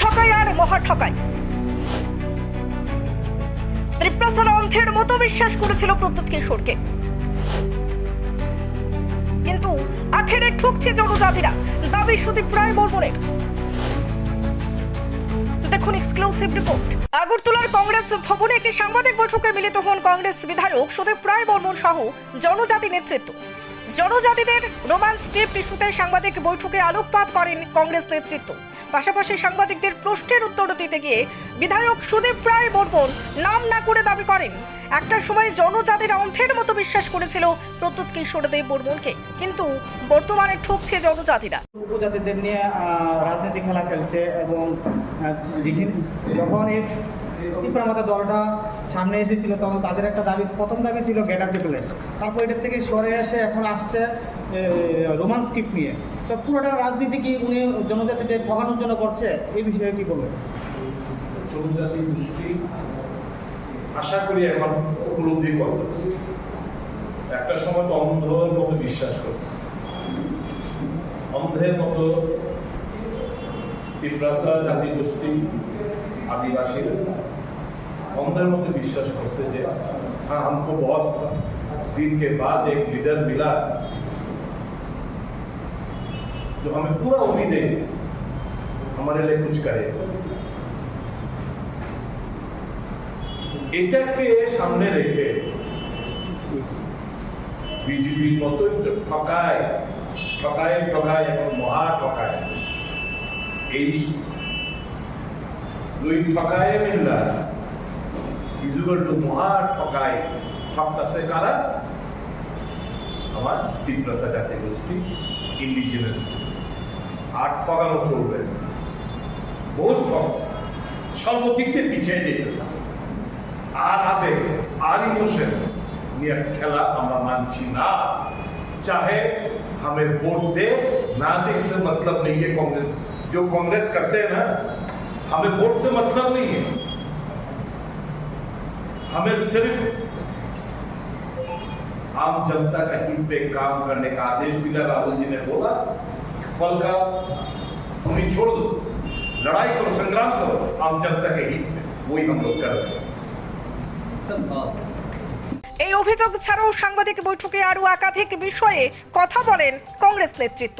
ঠকাই আর মহা ঠকাই অন্ধের মতো বিশ্বাস করেছিল প্রদ্যুৎ কিশোরকে। কিন্তু আখেরে ঠুকছে জনজাতিরা, দাবি দেখুন এক্সক্লুসিভ রিপোর্ট আগরতলার কংগ্রেস ভবনে একটি সাংবাদিক বৈঠকে মিলিত হন কংগ্রেস বিধায়ক সুদীপ রায় বর্মন সহ জনজাতি নেতৃত্ব। জনজাতিদের রোমান স্ক্রিপ্ট ইস্যুতে সাংবাদিক বৈঠকে আলোকপাত করেন কংগ্রেস নেতৃত্ব। পাশাপাশি সাংবাদিকদের প্রশ্নের উত্তর দিতে গিয়ে বিধায়ক সুদীপ রায় বর্মন নাম না করে দাবি করেন। একটা সময় জনজাতির অন্ধের মতো বিশ্বাস করেছিল প্রত্যুৎ কিশোর দেব বর্মনকে। কিন্তু বর্তমানে ঠকছে জনজাতিরা। উপজাতিদের নিয়ে রাজনীতি খেলা খেলছে এবং যখন তীব্রমাতা দলটা সামনে এসেছিল তখন তাদের একটা দাবি, প্রথম দাবি ছিল গেটার পিপলের তারপর এটার থেকে সরে এসে এখন আসছে রোমান স্ক্রিপ্ট নিয়ে। তো পুরোটা রাজনীতি কি উনি জনজাতিদের ঠকানোর জন্য করছে? এই বিষয়ে কি বলবেন? জনজাতি আশা করি এখন উপলব্ধি করতেছে। একটা সময় তো অন্ধর মতো বিশ্বাস করছে। অন্ধের মতো তিপ্রাসা জাতি গোষ্ঠী আদিবাসীরা অন্ধের মতো বিশ্বাস করছে যে हाँ हमको बहुत दिन के बाद एक लीडर मिला जो हमें पूरा उम्मीद है हमारे लिए कुछ करे এটাকে সামনে রেখে বিজেপির মতোই তো ঠকায় ঠকায় ঠকায় এবং মহা ঠকায় এই দুই ঠকায় মিল্লা কিছুগুলো মহা ঠকায় ঠকতাছে কারা আমার তিপ্রাসা জাতি গোষ্ঠী ইন্ডিজিনাস আর ঠকানো চলবে না। বহুত ঠকছে সর্বদিক দিয়ে পিছিয়ে যেতেছে আর আবেগ আর ইমোশন নিয়ে খেলা আমরা মানছি না चाहे हमें वोट दे ना दे इससे मतलब नहीं है कांग्रेस जो कांग्रेस करते हैं ना हमें वोट से मतलब नहीं है हमें सिर्फ आम जनता का हित पे काम करने का आदेश दिया राहुल जी ने बोला फल का उन्हें छोड़ दो लड़ाई करो संग्राम करो आम जनता के हित में वही हम लोग कर रहे हैं এই অভিযোগ ছাড়াও সাংবাদিক বৈঠকে আরও একাধিক বিষয়ে কথা বলেন কংগ্রেস নেতৃত্ব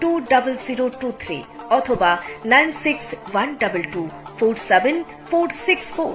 two double zero two three অথবা nine six one double two four seven four six four